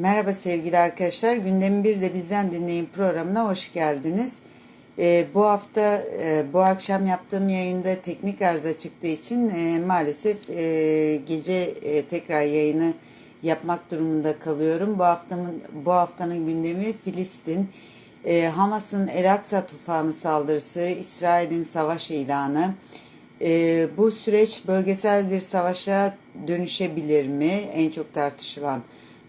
Merhaba sevgili arkadaşlar. Gündemi bir de bizden dinleyin programına hoş geldiniz. Ee, bu hafta e, bu akşam yaptığım yayında teknik arıza çıktığı için e, maalesef e, gece e, tekrar yayını yapmak durumunda kalıyorum. Bu haftanın bu haftanın gündemi Filistin, e, Hamas'ın El Aksa tufanı saldırısı, İsrail'in savaş ilanı. E, bu süreç bölgesel bir savaşa dönüşebilir mi? En çok tartışılan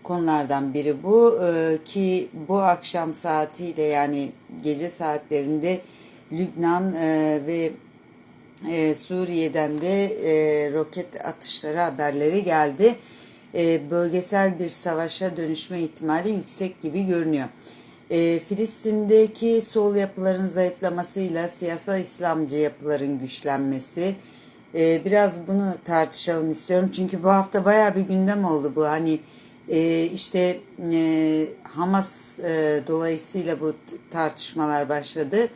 konulardan biri bu Ee, ki bu akşam saatiyle yani gece saatlerinde Lübnan e, ve e, Suriye'den de e, roket atışları haberleri geldi. Bölgesel bir savaşa dönüşme ihtimali yüksek gibi görünüyor. Filistin'deki sol yapıların zayıflamasıyla siyasal İslamcı yapıların güçlenmesi, biraz bunu tartışalım istiyorum. Çünkü bu hafta baya bir gündem oldu bu. Hani e, işte e, Hamas e, dolayısıyla bu tartışmalar başladı.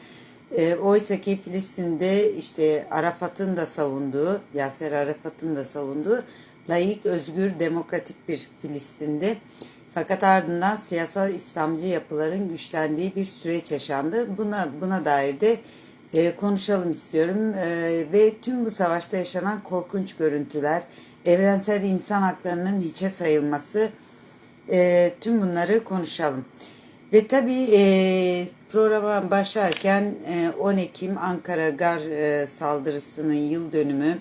E, Oysa ki Filistin'de işte Arafat'ın da savunduğu, Yaser Arafat'ın da savunduğu layık, özgür, demokratik bir Filistin'de. Fakat ardından siyasal İslamcı yapıların güçlendiği bir süreç yaşandı. Buna buna dair de e, konuşalım istiyorum e, ve tüm bu savaşta yaşanan korkunç görüntüler, evrensel insan haklarının hiçe sayılması, e, tüm bunları konuşalım. Ve tabii e, programa başlarken e, 10 Ekim Ankara Gar e, saldırısının yıl dönümü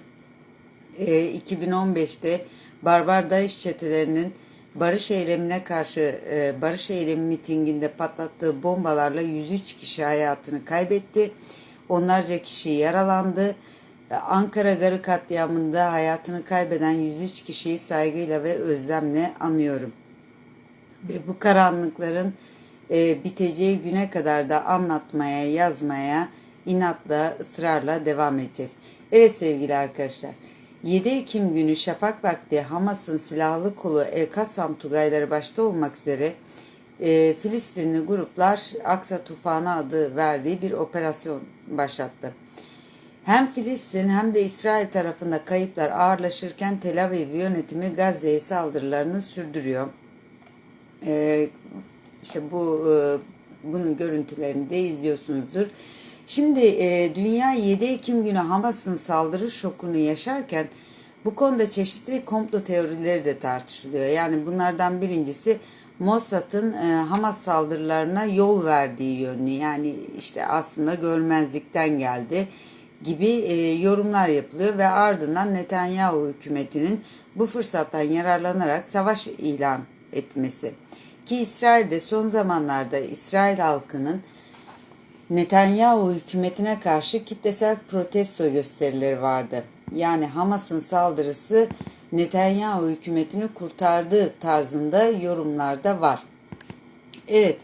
e, 2015'te barbar DAEŞ çetelerinin barış eylemine karşı e, barış eylemi mitinginde patlattığı bombalarla 103 kişi hayatını kaybetti. Onlarca kişi yaralandı. E, Ankara Garı katliamında hayatını kaybeden 103 kişiyi saygıyla ve özlemle anıyorum. Ve bu karanlıkların e, biteceği güne kadar da anlatmaya, yazmaya, inatla, ısrarla devam edeceğiz. Evet sevgili arkadaşlar. 7 Ekim günü şafak vakti Hamas'ın silahlı kolu El Kassam Tugayları başta olmak üzere e, Filistinli gruplar Aksa Tufanı adı verdiği bir operasyon başlattı. Hem Filistin hem de İsrail tarafında kayıplar ağırlaşırken Tel Aviv yönetimi Gazze'ye saldırılarını sürdürüyor. Ee, işte bu e, bunun görüntülerini de izliyorsunuzdur. Şimdi e, dünya 7 Ekim günü Hamas'ın saldırı şokunu yaşarken bu konuda çeşitli komplo teorileri de tartışılıyor. Yani bunlardan birincisi Mossad'ın e, Hamas saldırılarına yol verdiği yönlü. Yani işte aslında görmezlikten geldi gibi e, yorumlar yapılıyor ve ardından Netanyahu hükümetinin bu fırsattan yararlanarak savaş ilan etmesi. Ki İsrail'de son zamanlarda İsrail halkının Netanyahu hükümetine karşı kitlesel protesto gösterileri vardı. Yani Hamas'ın saldırısı Netanyahu hükümetini kurtardığı tarzında yorumlar da var. Evet,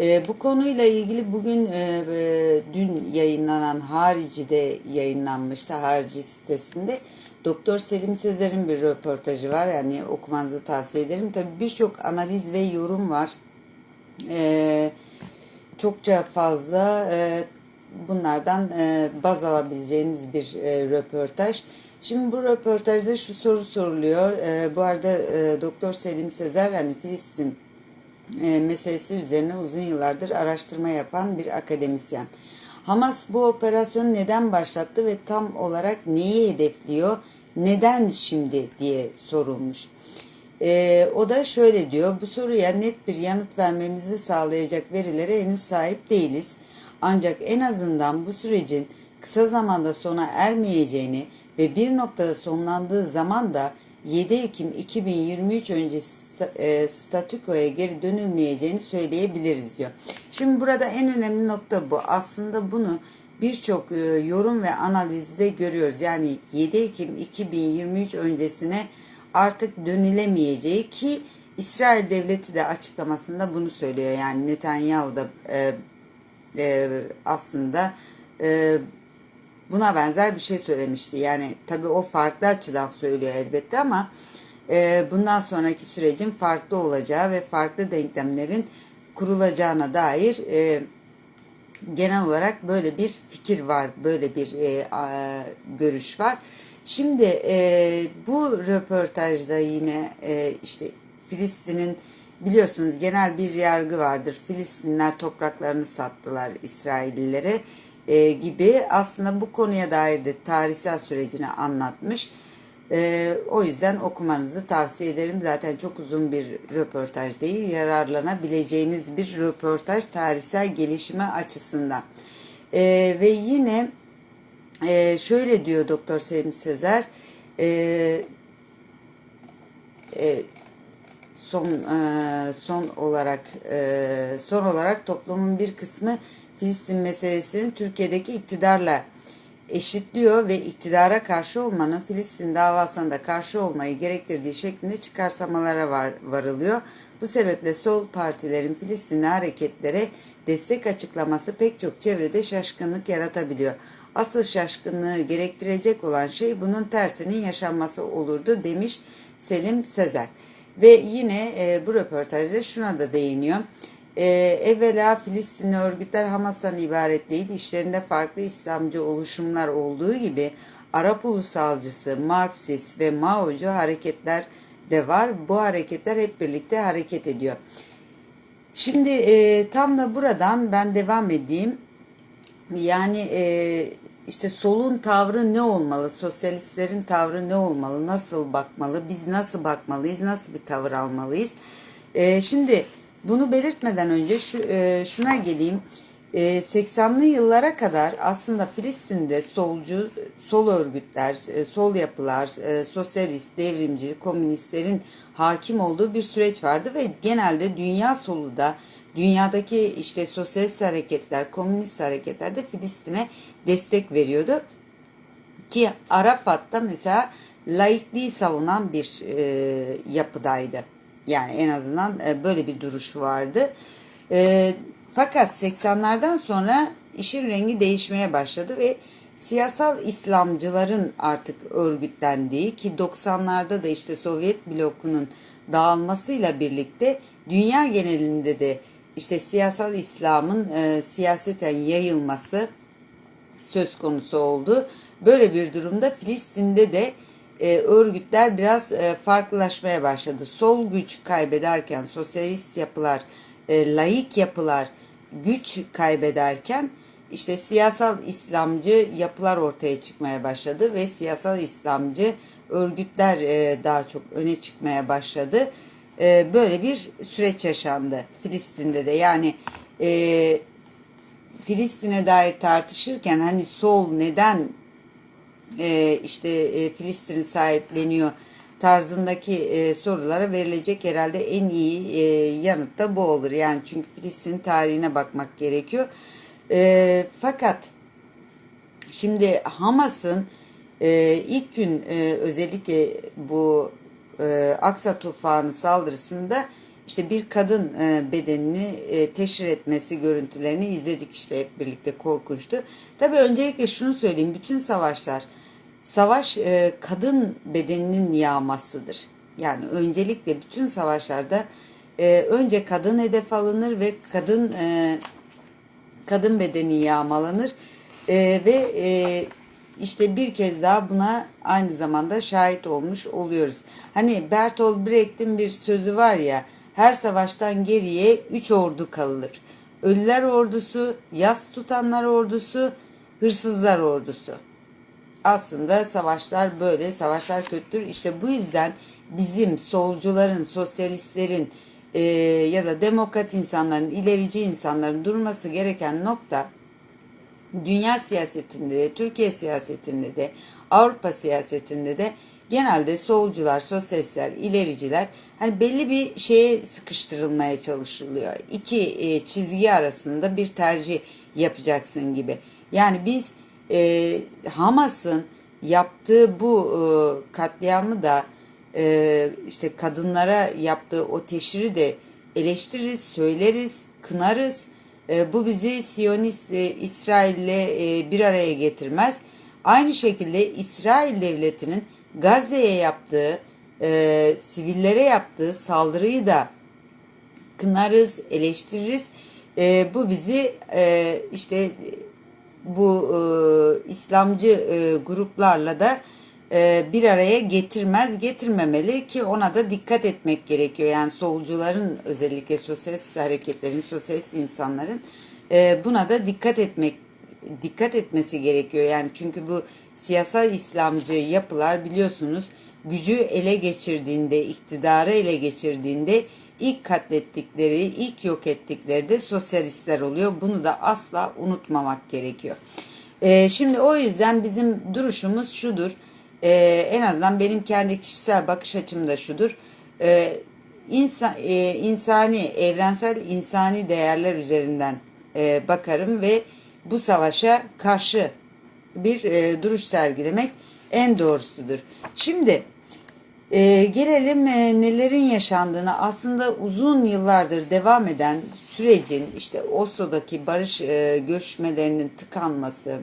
e, bu konuyla ilgili bugün e, e, dün yayınlanan Harici'de yayınlanmıştı, Harici sitesinde. Doktor Selim Sezer'in bir röportajı var. Yani okumanızı tavsiye ederim. Tabii birçok analiz ve yorum var. E, çokça fazla e, bunlardan e, baz alabileceğiniz bir e, röportaj. Şimdi bu röportajda şu soru soruluyor. E, bu arada e, Doktor Selim Sezer yani Filistin meselesi üzerine uzun yıllardır araştırma yapan bir akademisyen. Hamas bu operasyonu neden başlattı ve tam olarak neyi hedefliyor? Neden şimdi diye sorulmuş. E, o da şöyle diyor, bu soruya net bir yanıt vermemizi sağlayacak verilere henüz sahip değiliz. Ancak en azından bu sürecin kısa zamanda sona ermeyeceğini ve bir noktada sonlandığı zaman da 7 Ekim 2023 öncesi e, statükoya geri dönülmeyeceğini söyleyebiliriz diyor. Şimdi burada en önemli nokta bu. Aslında bunu birçok e, yorum ve analizde görüyoruz. Yani 7 Ekim 2023 öncesine artık dönülemeyeceği ki İsrail devleti de açıklamasında bunu söylüyor. Yani Netanyahu da e, e, aslında e, buna benzer bir şey söylemişti. Yani tabii o farklı açıdan söylüyor elbette ama e, bundan sonraki sürecin farklı olacağı ve farklı denklemlerin kurulacağına dair e, genel olarak böyle bir fikir var, böyle bir e, a, görüş var. Şimdi e, bu röportajda yine e, işte Filistin'in biliyorsunuz genel bir yargı vardır. Filistinler topraklarını sattılar İsraillilere e, gibi aslında bu konuya dair de tarihsel sürecini anlatmış. E, o yüzden okumanızı tavsiye ederim. Zaten çok uzun bir röportaj değil, yararlanabileceğiniz bir röportaj tarihsel gelişme açısından. E, ve yine e, şöyle diyor Doktor Selim Sezer, e, e, son e, son olarak e, son olarak toplumun bir kısmı Filistin meselesini Türkiye'deki iktidarla eşitliyor ve iktidara karşı olmanın Filistin davasına da karşı olmayı gerektirdiği şeklinde çıkarsamalara var, varılıyor. Bu sebeple sol partilerin Filistinli hareketlere destek açıklaması pek çok çevrede şaşkınlık yaratabiliyor. Asıl şaşkınlığı gerektirecek olan şey bunun tersinin yaşanması olurdu demiş Selim Sezer. Ve yine e, bu röportajda şuna da değiniyor. E, evvela Filistinli örgütler Hamas'tan ibaret değil, işlerinde farklı İslamcı oluşumlar olduğu gibi Arap ulusalcısı, Marksist ve Mao'cu hareketler de var. Bu hareketler hep birlikte hareket ediyor. Şimdi e, tam da buradan ben devam edeyim. Yani e, işte solun tavrı ne olmalı, sosyalistlerin tavrı ne olmalı, nasıl bakmalı, biz nasıl bakmalıyız, nasıl bir tavır almalıyız. E, şimdi bunu belirtmeden önce şu, e, şuna geleyim. E, 80'li yıllara kadar aslında Filistin'de solcu, sol örgütler, e, sol yapılar, e, sosyalist, devrimci, komünistlerin hakim olduğu bir süreç vardı ve genelde dünya solu da dünyadaki işte sosyalist hareketler, komünist hareketler de Filistin'e destek veriyordu. Ki Arafat da mesela laikliği savunan bir e, yapıdaydı. Yani en azından e, böyle bir duruş vardı. E, fakat 80'lerden sonra işin rengi değişmeye başladı ve siyasal İslamcıların artık örgütlendiği ki 90'larda da işte Sovyet blokunun dağılmasıyla birlikte dünya genelinde de işte siyasal İslam'ın e, siyaseten yayılması söz konusu oldu. Böyle bir durumda Filistin'de de e, örgütler biraz e, farklılaşmaya başladı. Sol güç kaybederken, sosyalist yapılar, e, laik yapılar güç kaybederken işte siyasal İslamcı yapılar ortaya çıkmaya başladı ve siyasal İslamcı örgütler e, daha çok öne çıkmaya başladı. E, böyle bir süreç yaşandı Filistin'de de. Yani e, Filistin'e dair tartışırken hani sol neden e, işte e, Filistin sahipleniyor tarzındaki e, sorulara verilecek herhalde en iyi yanıt da bu olur. Yani çünkü Filistin tarihine bakmak gerekiyor. Fakat şimdi Hamas'ın ilk gün özellikle bu e, Aksa tufanı saldırısında işte bir kadın bedenini teşhir etmesi görüntülerini izledik işte hep birlikte korkunçtu. Tabii öncelikle şunu söyleyeyim bütün savaşlar savaş e, kadın bedeninin yağmasıdır. Yani öncelikle bütün savaşlarda e, önce kadın hedef alınır ve kadın e, kadın bedeni yağmalanır e, ve e, işte bir kez daha buna aynı zamanda şahit olmuş oluyoruz. Hani Bertolt Brecht'in bir sözü var ya her savaştan geriye üç ordu kalır. Ölüler ordusu, yas tutanlar ordusu, hırsızlar ordusu. Aslında savaşlar böyle, savaşlar kötüdür. İşte bu yüzden bizim solcuların, sosyalistlerin e, ya da demokrat insanların, ilerici insanların durması gereken nokta dünya siyasetinde de, Türkiye siyasetinde de, Avrupa siyasetinde de genelde solcular, sosyalistler, ilericiler hani belli bir şeye sıkıştırılmaya çalışılıyor. İki e, çizgi arasında bir tercih yapacaksın gibi. Yani biz e, Hamas'ın yaptığı bu e, katliamı da e, işte kadınlara yaptığı o teşhiri de eleştiririz, söyleriz, kınarız. E, bu bizi Siyonist e, İsrail'le e, bir araya getirmez. Aynı şekilde İsrail devletinin Gazze'ye yaptığı, e, sivillere yaptığı saldırıyı da kınarız, eleştiririz. E, bu bizi e, işte bu e, İslamcı e, gruplarla da e, bir araya getirmez, getirmemeli ki ona da dikkat etmek gerekiyor. Yani solcuların özellikle sosyalist hareketlerin, sosyalist insanların e, buna da dikkat etmek dikkat etmesi gerekiyor. Yani çünkü bu siyasal İslamcı yapılar biliyorsunuz gücü ele geçirdiğinde, iktidarı ele geçirdiğinde ilk katlettikleri, ilk yok ettikleri de sosyalistler oluyor. Bunu da asla unutmamak gerekiyor. Ee, şimdi o yüzden bizim duruşumuz şudur. Ee, en azından benim kendi kişisel bakış açım da şudur. Ee, insan, e, insani, evrensel insani değerler üzerinden e, bakarım ve bu savaşa karşı bir e, duruş sergilemek en doğrusudur. Şimdi e, gelelim e, nelerin yaşandığını aslında uzun yıllardır devam eden sürecin işte Oslo'daki barış e, görüşmelerinin tıkanması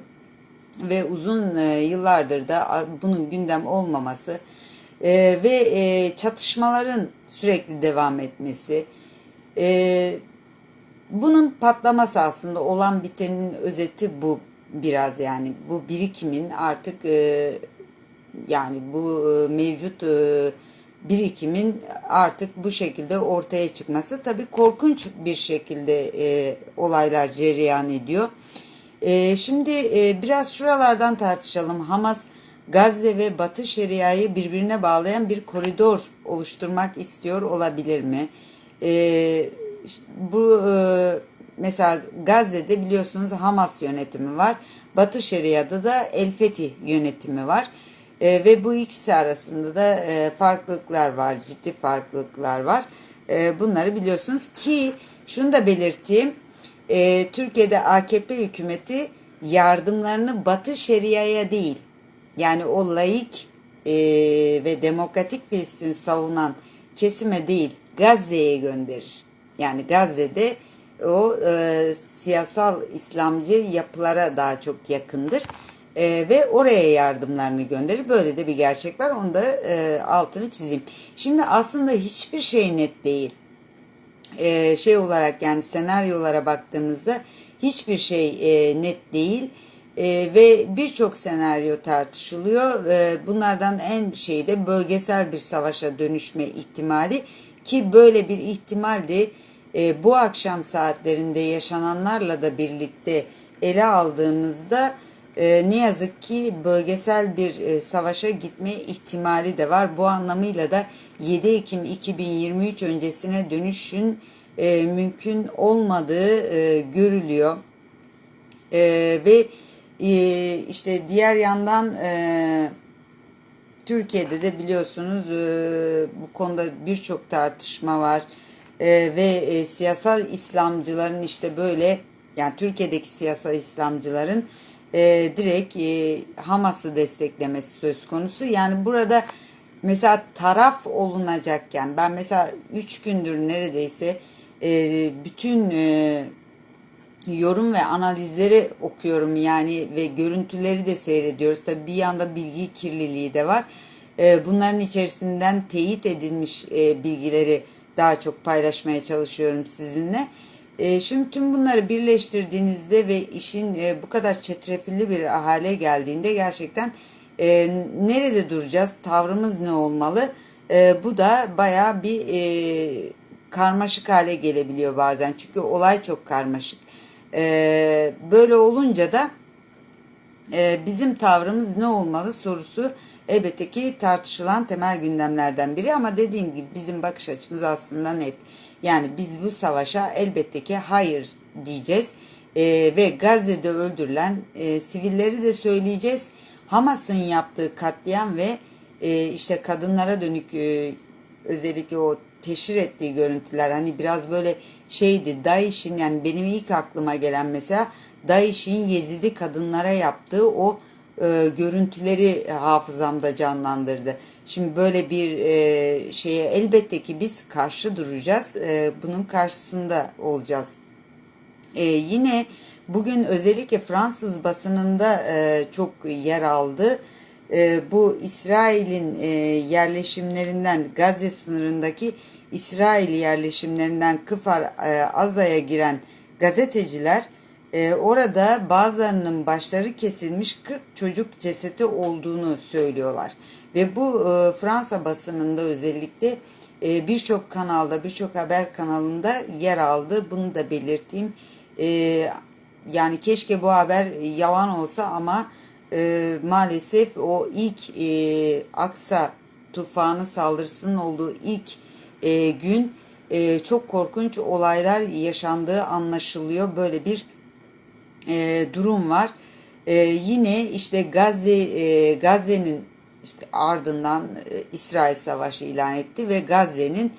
ve uzun e, yıllardır da bunun gündem olmaması e, ve e, çatışmaların sürekli devam etmesi e, bunun patlaması aslında olan bitenin özeti bu biraz yani. Bu birikimin artık e, yani bu e, mevcut e, birikimin artık bu şekilde ortaya çıkması tabii korkunç bir şekilde e, olaylar cereyan ediyor. Şimdi biraz şuralardan tartışalım. Hamas Gazze ve Batı Şeria'yı birbirine bağlayan bir koridor oluşturmak istiyor olabilir mi? Bu mesela Gazze'de biliyorsunuz Hamas yönetimi var. Batı Şeria'da da El Fethi yönetimi var. E, ve bu ikisi arasında da e, farklılıklar var, ciddi farklılıklar var. E, bunları biliyorsunuz ki şunu da belirteyim. E, Türkiye'de AKP hükümeti yardımlarını Batı Şeria'ya değil, yani o laik e, ve demokratik Filistin savunan kesime değil, Gazze'ye gönderir. Yani Gazze'de o e, siyasal İslamcı yapılara daha çok yakındır. E, ve oraya yardımlarını gönderir. Böyle de bir gerçek var. Onu da e, altını çizeyim. Şimdi aslında hiçbir şey net değil. E, şey olarak yani senaryolara baktığımızda hiçbir şey e, net değil. E, ve birçok senaryo tartışılıyor. E, bunlardan en şeyi de bölgesel bir savaşa dönüşme ihtimali ki böyle bir ihtimal de e, bu akşam saatlerinde yaşananlarla da birlikte ele aldığımızda e, ne yazık ki bölgesel bir e, savaşa gitme ihtimali de var. Bu anlamıyla da 7 Ekim 2023 öncesine dönüşün e, mümkün olmadığı e, görülüyor. Ve işte diğer yandan Türkiye'de de biliyorsunuz bu konuda birçok tartışma var ve siyasal İslamcıların işte böyle yani Türkiye'deki siyasal İslamcıların e, direkt e, Hamas'ı desteklemesi söz konusu. Yani burada mesela taraf olunacakken ben mesela 3 gündür neredeyse e, bütün e, yorum ve analizleri okuyorum yani ve görüntüleri de seyrediyoruz. Tabi bir yanda bilgi kirliliği de var. E, bunların içerisinden teyit edilmiş e, bilgileri daha çok paylaşmaya çalışıyorum sizinle. E, şimdi tüm bunları birleştirdiğinizde ve işin e, bu kadar çetrefilli bir hale geldiğinde gerçekten e, nerede duracağız, tavrımız ne olmalı? E, bu da baya bir e, karmaşık hale gelebiliyor bazen. Çünkü olay çok karmaşık. E, böyle olunca da e, bizim tavrımız ne olmalı sorusu elbette ki tartışılan temel gündemlerden biri ama dediğim gibi bizim bakış açımız aslında net. Yani biz bu savaşa elbette ki hayır diyeceğiz e, ve Gazze'de öldürülen e, sivilleri de söyleyeceğiz. Hamas'ın yaptığı katliam ve e, işte kadınlara dönük e, özellikle o teşhir ettiği görüntüler hani biraz böyle şeydi DAEŞ'in yani benim ilk aklıma gelen mesela DAEŞ'in Yezidi kadınlara yaptığı o e, görüntüleri hafızamda canlandırdı. Şimdi böyle bir e, şeye elbette ki biz karşı duracağız. E, bunun karşısında olacağız. E, yine bugün özellikle Fransız basınında çok yer aldı. Bu İsrail'in yerleşimlerinden Gazze sınırındaki İsrail yerleşimlerinden Kıfar Aza'ya giren gazeteciler orada bazılarının başları kesilmiş 40 çocuk cesedi olduğunu söylüyorlar. Ve bu e, Fransa basınında özellikle e, birçok kanalda, birçok haber kanalında yer aldı. Bunu da belirteyim. E, yani keşke bu haber yalan olsa ama e, maalesef o ilk e, Aksa tufanı saldırısının olduğu ilk e, gün e, çok korkunç olaylar yaşandığı anlaşılıyor. Böyle bir e, durum var. E, yine işte Gazze e, Gazze'nin işte ardından e, İsrail Savaşı ilan etti ve Gazze'nin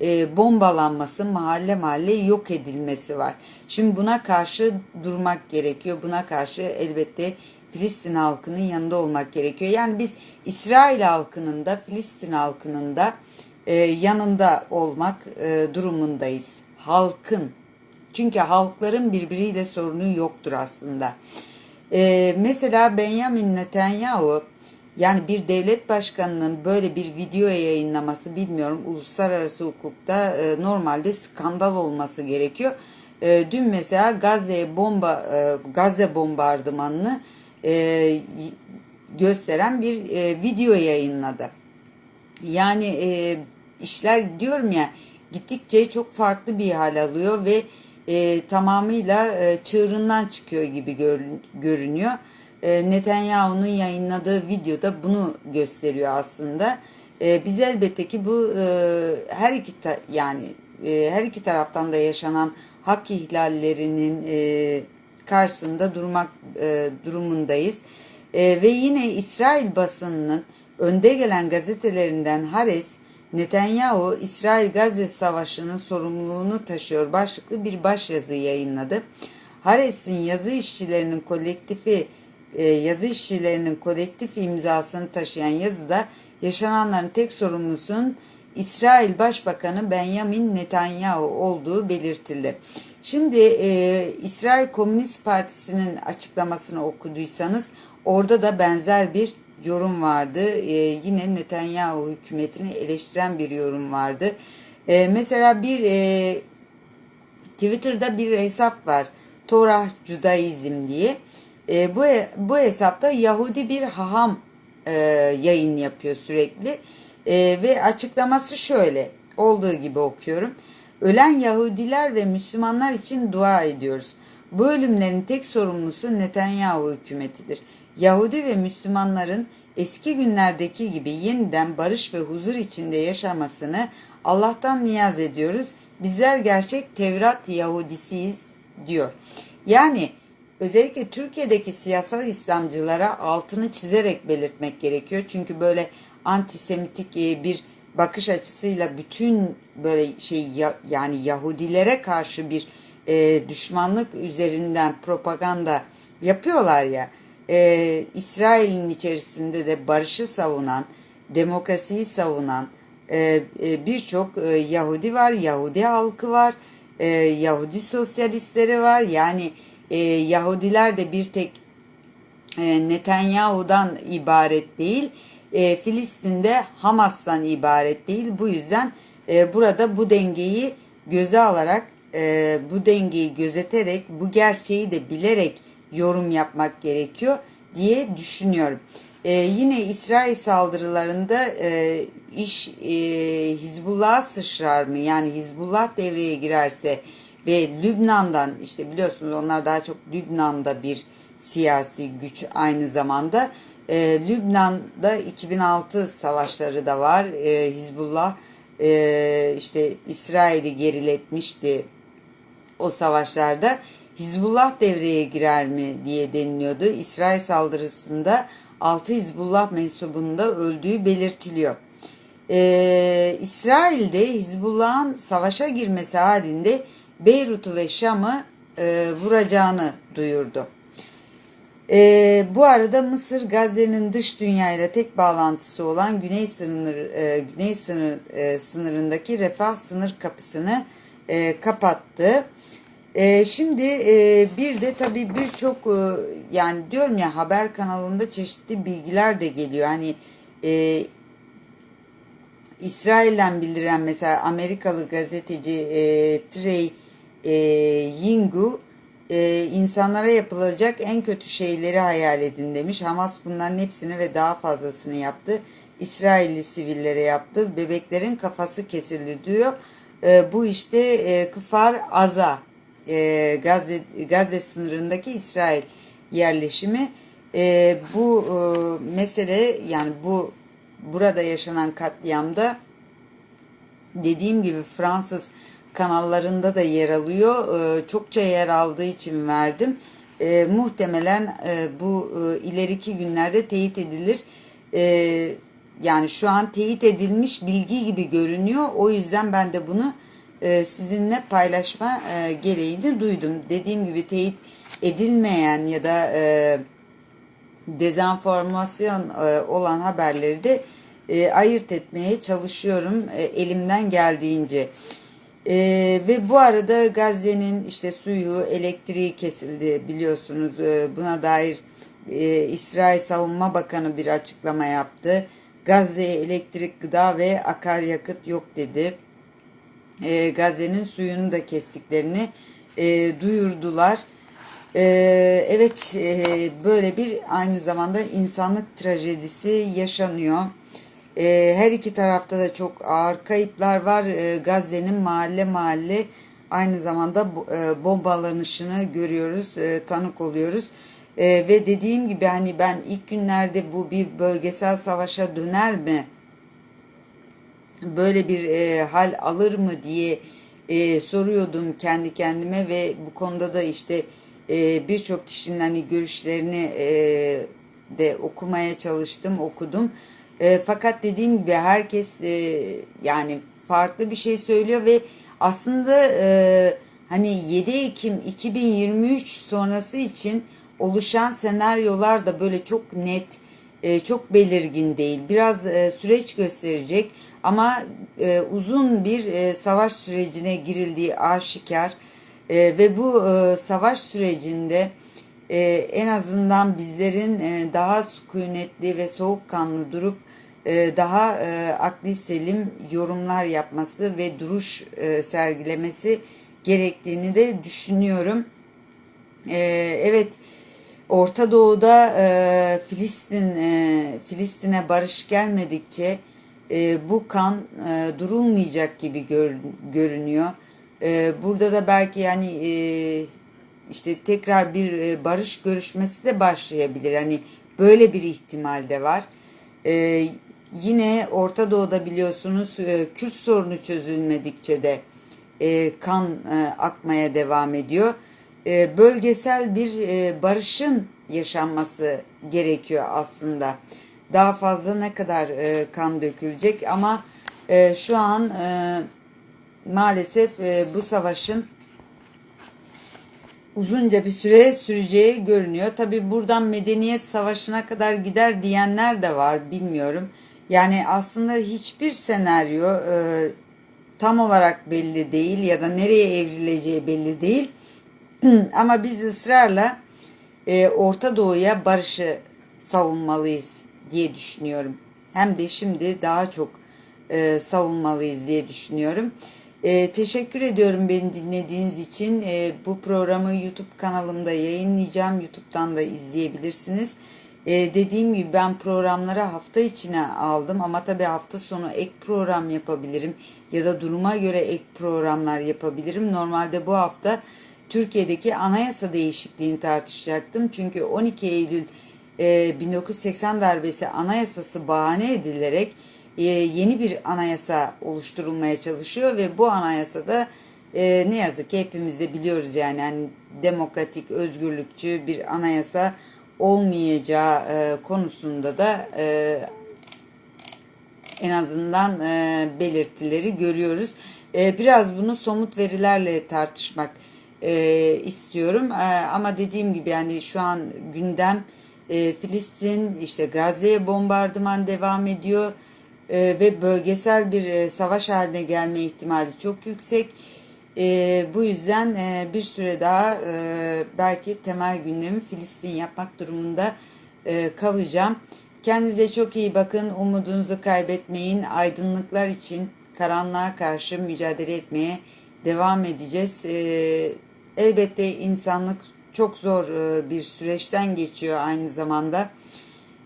e, bombalanması, mahalle mahalle yok edilmesi var. Şimdi buna karşı durmak gerekiyor. Buna karşı elbette Filistin halkının yanında olmak gerekiyor. Yani biz İsrail halkının da Filistin halkının da e, yanında olmak durumundayız. Halkın. Çünkü halkların birbiriyle sorunu yoktur aslında. E, mesela Benjamin Netanyahu yani bir devlet başkanının böyle bir video yayınlaması bilmiyorum uluslararası hukukta e, normalde skandal olması gerekiyor. E, dün mesela Gazze bomba e, Gazze bombardımanını e, gösteren bir e, video yayınladı. Yani e, işler diyorum ya gittikçe çok farklı bir hal alıyor ve e, tamamıyla e, çığırından çıkıyor gibi gör, görünüyor. E, Netanyahu'nun yayınladığı videoda bunu gösteriyor aslında. E, biz elbette ki bu e, her iki yani e, her iki taraftan da yaşanan hak ihlallerinin e, karşısında durmak durumundayız. Ve yine İsrail basınının önde gelen gazetelerinden Hares, Netanyahu İsrail Gazze Savaşı'nın sorumluluğunu taşıyor başlıklı bir başyazı yayınladı. Hares'in yazı işçilerinin kolektifi yazı işçilerinin kolektif imzasını taşıyan yazıda yaşananların tek sorumlusunun İsrail Başbakanı Benjamin Netanyahu olduğu belirtildi. Şimdi e, İsrail Komünist Partisi'nin açıklamasını okuduysanız orada da benzer bir yorum vardı. E, yine Netanyahu hükümetini eleştiren bir yorum vardı. E, mesela bir e, Twitter'da bir hesap var. Torah Judaizm diye. E, bu bu hesapta Yahudi bir haham e, yayın yapıyor sürekli. E, ve açıklaması şöyle. Olduğu gibi okuyorum. Ölen Yahudiler ve Müslümanlar için dua ediyoruz. Bu ölümlerin tek sorumlusu Netanyahu hükümetidir. Yahudi ve Müslümanların eski günlerdeki gibi yeniden barış ve huzur içinde yaşamasını Allah'tan niyaz ediyoruz. Bizler gerçek Tevrat Yahudisiyiz diyor. Yani özellikle Türkiye'deki siyasal İslamcılara altını çizerek belirtmek gerekiyor. Çünkü böyle antisemitik e, bir bakış açısıyla bütün böyle şey yani Yahudilere karşı bir e, düşmanlık üzerinden propaganda yapıyorlar ya. E, İsrail'in içerisinde de barışı savunan, demokrasiyi savunan e, e, birçok e, Yahudi var, Yahudi halkı var, e, Yahudi sosyalistleri var. Yani e, Yahudiler de bir tek e, Netanyahu'dan ibaret değil e, Filistin'de Hamas'tan ibaret değil. Bu yüzden e, burada bu dengeyi göze alarak, e, bu dengeyi gözeterek, bu gerçeği de bilerek yorum yapmak gerekiyor diye düşünüyorum. E, yine İsrail saldırılarında e, iş e, Hizbullah'a sıçrar mı? Yani Hizbullah devreye girerse ve Lübnan'dan işte biliyorsunuz onlar daha çok Lübnan'da bir siyasi güç aynı zamanda e, Lübnan'da 2006 savaşları da var. E, Hizbullah e, işte İsrail'i geriletmişti o savaşlarda. Hizbullah devreye girer mi diye deniliyordu. İsrail saldırısında 6 Hizbullah mensubunda öldüğü belirtiliyor. Ee, İsrail'de Hizbullah'ın savaşa girmesi halinde Beyrut'u ve Şam'ı e, vuracağını duyurdu. E, bu arada Mısır Gazze'nin dış dünyayla tek bağlantısı olan güney sınır e, güney sınır e, sınırındaki refah sınır kapısını e, kapattı. E, şimdi e, bir de tabii birçok e, yani diyorum ya haber kanalında çeşitli bilgiler de geliyor. Hani e, İsrail'den bildiren mesela Amerikalı gazeteci e, Trey e, Yingu e, insanlara yapılacak en kötü şeyleri hayal edin demiş. Hamas bunların hepsini ve daha fazlasını yaptı. İsrailli sivillere yaptı. Bebeklerin kafası kesildi diyor. E, bu işte e, Kıfar Aza e, Gazze, Gazze sınırındaki İsrail yerleşimi. E, bu e, mesele yani bu burada yaşanan katliamda dediğim gibi Fransız kanallarında da yer alıyor. E, çokça yer aldığı için verdim. E, muhtemelen e, bu e, ileriki günlerde teyit edilir. E, yani şu an teyit edilmiş bilgi gibi görünüyor. O yüzden ben de bunu e, sizinle paylaşma e, gereğini duydum. Dediğim gibi teyit edilmeyen ya da e, dezenformasyon olan haberleri de ayırt etmeye çalışıyorum elimden geldiğince. E, ve bu arada Gazze'nin işte suyu, elektriği kesildi biliyorsunuz. E, buna dair e, İsrail Savunma Bakanı bir açıklama yaptı. Gazze'ye elektrik, gıda ve akaryakıt yok dedi. E, Gazze'nin suyunu da kestiklerini e, duyurdular. E, evet e, böyle bir aynı zamanda insanlık trajedisi yaşanıyor. E, her iki tarafta da çok ağır kayıplar var. E, Gazze'nin mahalle mahalle aynı zamanda e, bombalanışını görüyoruz, e, tanık oluyoruz. E, ve dediğim gibi hani ben ilk günlerde bu bir bölgesel savaşa döner mi? Böyle bir e, hal alır mı diye e, soruyordum kendi kendime ve bu konuda da işte e, birçok kişinin hani görüşlerini e, de okumaya çalıştım, okudum. E, fakat dediğim gibi herkes e, yani farklı bir şey söylüyor ve aslında e, hani 7 Ekim 2023 sonrası için oluşan senaryolar da böyle çok net, e, çok belirgin değil. Biraz e, süreç gösterecek ama e, uzun bir e, savaş sürecine girildiği aşikar e, ve bu e, savaş sürecinde e, en azından bizlerin e, daha sükunetli ve soğukkanlı durup daha e, akli selim yorumlar yapması ve duruş e, sergilemesi gerektiğini de düşünüyorum. E, evet, Orta Doğu'da e, Filistin e, Filistin'e barış gelmedikçe e, bu kan e, durulmayacak gibi gör, görünüyor. E, burada da belki yani e, işte tekrar bir e, barış görüşmesi de başlayabilir. Hani böyle bir ihtimal de var. Yine Orta Doğu'da biliyorsunuz e, Kürt sorunu çözülmedikçe de e, kan e, akmaya devam ediyor. E, bölgesel bir barışın yaşanması gerekiyor aslında. Daha fazla ne kadar kan dökülecek ama şu an maalesef bu savaşın uzunca bir süre süreceği görünüyor. Tabi buradan medeniyet savaşına kadar gider diyenler de var bilmiyorum. Yani aslında hiçbir senaryo e, tam olarak belli değil ya da nereye evrileceği belli değil. Ama biz ısrarla e, Orta Doğu'ya barışı savunmalıyız diye düşünüyorum. Hem de şimdi daha çok e, savunmalıyız diye düşünüyorum. E, teşekkür ediyorum beni dinlediğiniz için. E, bu programı YouTube kanalımda yayınlayacağım. YouTube'dan da izleyebilirsiniz. E, dediğim gibi ben programları hafta içine aldım ama tabii hafta sonu ek program yapabilirim ya da duruma göre ek programlar yapabilirim. Normalde bu hafta Türkiye'deki anayasa değişikliğini tartışacaktım. Çünkü 12 Eylül e, 1980 darbesi anayasası bahane edilerek e, yeni bir anayasa oluşturulmaya çalışıyor ve bu anayasada e, ne yazık ki hepimiz de biliyoruz yani, yani demokratik, özgürlükçü bir anayasa olmayacağı e, konusunda da e, en azından e, belirtileri görüyoruz. E, biraz bunu somut verilerle tartışmak e, istiyorum. E, ama dediğim gibi yani şu an gündem e, Filistin işte Gazze'ye bombardıman devam ediyor e, ve bölgesel bir e, savaş haline gelme ihtimali çok yüksek. E, bu yüzden e, bir süre daha e, belki temel gündemi Filistin yapmak durumunda e, kalacağım. Kendinize çok iyi bakın. Umudunuzu kaybetmeyin. Aydınlıklar için karanlığa karşı mücadele etmeye devam edeceğiz. E, Elbette insanlık çok zor e, bir süreçten geçiyor aynı zamanda.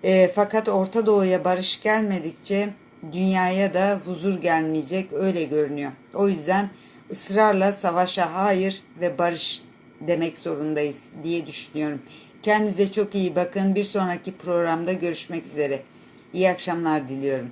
E, fakat Orta Doğu'ya barış gelmedikçe dünyaya da huzur gelmeyecek öyle görünüyor. O yüzden ısrarla savaşa hayır ve barış demek zorundayız diye düşünüyorum. Kendinize çok iyi bakın. Bir sonraki programda görüşmek üzere. İyi akşamlar diliyorum.